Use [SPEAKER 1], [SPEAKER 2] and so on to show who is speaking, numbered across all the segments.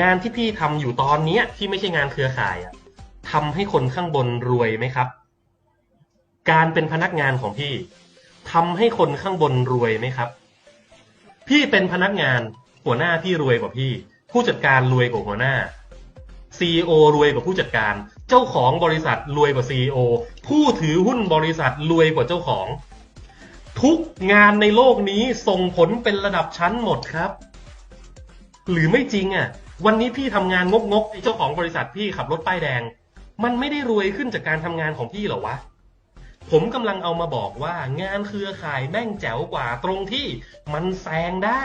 [SPEAKER 1] งานที่พี่ทำอยู่ตอนเนี้ย ที่ไม่ใช่งานเครือข่ายอะทำให้คนข้างบนรวยไหมครับ การเป็นพนักงานของพี่ทำให้คนข้างบนรวยไหมครับ พี่เป็นพนักงานหัวหน้าพี่รวยกว่าพี่ ผู้จัดการรวยกว่าหัวหน้า CEO รวยกว่าผู้จัดการ เจ้าของบริษัทรวยกว่า CEO ผู้ถือหุ้นบริษัทรวยกว่าเจ้าของ ทุกงานในโลกนี้ส่งผลเป็นระดับชั้นหมดครับ หรือไม่จริงอะ วันนี้พี่ทำงานงกงกไอ้เจ้าของบริษัทพี่ขับรถป้ายแดง มันไม่ได้รวยขึ้นจากการทำงานของพี่หรอวะ ผมกำลังเอามาบอกว่างานเครือข่ายแม่งแจ๋วกว่าตรงที่มันแซงได้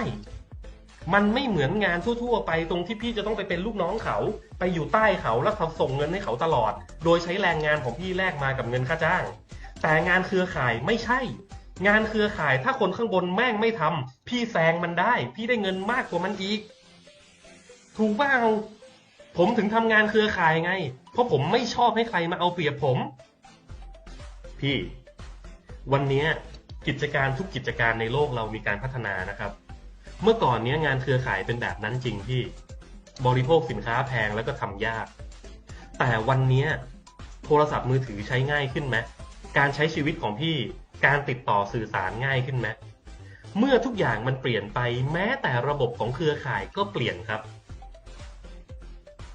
[SPEAKER 1] มันไม่เหมือนงานทั่วๆ ไปตรงที่พี่จะต้องไปเป็นลูกน้องเขา ไปอยู่ใต้เขาแล้วเขาส่งเงินให้เขาตลอด โดยใช้แรงงานของพี่แลกมากับเงินค่าจ้าง แต่งานเครือข่ายไม่ใช่งานเครือข่ายถ้าคนข้างบนแม่งไม่ทำพี่แซงมันได้ พี่ได้เงินมากกว่ามันอีก ถูกเปล่าผมถึงทำงานเครือข่ายไง เพราะผมไม่ชอบให้ใครมาเอาเปรียบผม พี่ วันเนี้ยกิจการทุกกิจการในโลกเรามีการพัฒนานะครับ เมื่อก่อนเนี้ยงานเครือข่ายเป็นแบบนั้นจริงพี่ บริโภคสินค้าแพงแล้วก็ทำยาก แต่วันเนี้ยโทรศัพท์มือถือใช้ง่ายขึ้นไหมการใช้ชีวิตของพี่การติดต่อสื่อสารง่ายขึ้นไหมเมื่อทุกอย่างมันเปลี่ยนไปแม้แต่ระบบของเครือข่ายก็เปลี่ยนครับ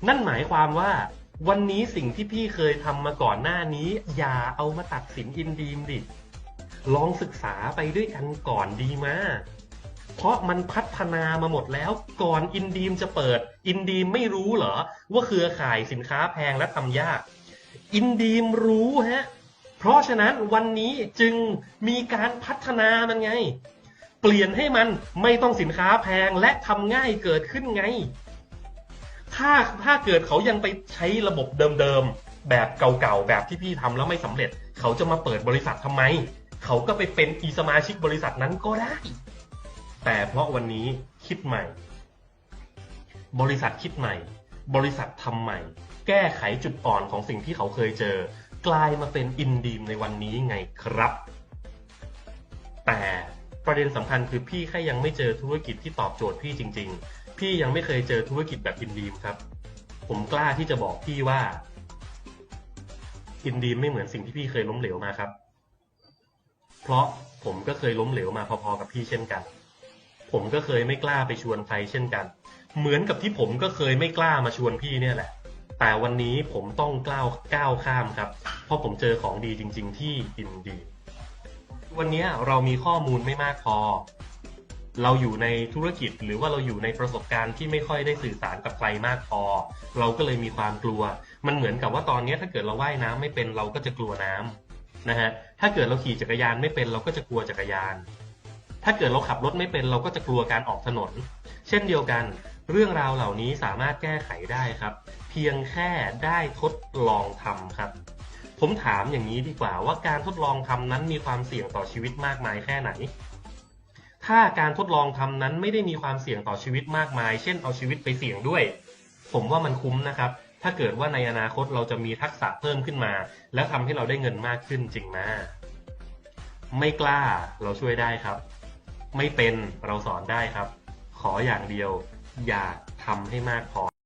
[SPEAKER 1] นั่นหมายความว่าวันนี้สิ่งที่พี่เคยทำมาก่อนหน้านี้ อย่าเอามาตัดสินอินดีมดิ ลองศึกษาไปด้วยกันก่อนดีมาเพราะมันพัฒนามาหมดแล้วก่อนอินดีมจะเปิด อินดีมไม่รู้เหรอ ว่าเครือข่ายสินค้าแพงและทำยาก อินดีมรู้ฮะ เพราะฉะนั้นวันนี้จึงมีการพัฒนามันไง เปลี่ยนให้มันไม่ต้องสินค้าแพงและทำง่ายเกิดขึ้นไง ถ้าถ้าเกิดเขายังไปใช้ระบบเดิมๆ แบบเก่าๆ แบบที่พี่ทำแล้วไม่สำเร็จ เขาจะมาเปิดบริษัททำไม เขาก็ไปเป็นอีสมาชิกบริษัทนั้นก็ได้ แต่เพราะวันนี้คิดใหม่ บริษัทคิดใหม่ บริษัททำใหม่ แก้ไขจุดอ่อนของสิ่งที่เขาเคยเจอ กลายมาเป็นอินดีมในวันนี้ไงครับ แต่ ประเด็นสำคัญคือพี่แค่ยังไม่เจอธุรกิจที่ตอบโจทย์พี่จริง ๆ พี่ยังไม่เคยเจอธุรกิจแบบอินดีมครับ ผมกล้าที่จะบอกพี่ว่าอินดีมไม่เหมือนสิ่งที่พี่เคยล้มเหลวมาครับ เพราะผมก็เคยล้มเหลวมาพอๆกับพี่เช่นกัน ผมก็เคยไม่กล้าไปชวนใครเช่นกัน เหมือนกับที่ผมก็เคยไม่กล้ามาชวนพี่เนี่ยแหละ แต่วันนี้ผมต้องกล้าวก้าวข้ามครับ เพราะผมเจอของดีจริง ๆ ที่อินดี วันนี้เรามีข้อมูลไม่มากพอ เราอยู่ในธุรกิจหรือว่าเราอยู่ในประสบการณ์ที่ไม่ค่อยได้สื่อสารกับใครมากพอ เราก็เลยมีความกลัว มันเหมือนกับว่าตอนนี้ถ้าเกิดเราว่ายน้ำไม่เป็นเราก็จะกลัวน้ำนะฮะถ้าเกิดเราขี่จักรยานไม่เป็นเราก็จะกลัวจักรยาน ถ้าเกิดเราขับรถไม่เป็นเราก็จะกลัวการออกถนน เช่นเดียวกัน เรื่องราวเหล่านี้สามารถแก้ไขได้ครับ เพียงแค่ได้ทดลองทำครับ ผมถามอย่างนี้ดีกว่าว่าการทดลองทำนั้นมีความเสี่ยงต่อชีวิตมากมายแค่ไหน ถ้าการทดลองทำนั้นไม่ได้มีความเสี่ยงต่อชีวิตมากมาย เช่นเอาชีวิตไปเสี่ยงด้วย ผมว่ามันคุ้มนะครับ ถ้าเกิดว่าในอนาคตเราจะมีทักษะเพิ่มขึ้นมา แล้วทำให้เราได้เงินมากขึ้นจริงไหมไม่กล้าเราช่วยได้ครับ ไม่เป็นเราสอนได้ครับ ขออย่างเดียว อย่าทำให้มากพอ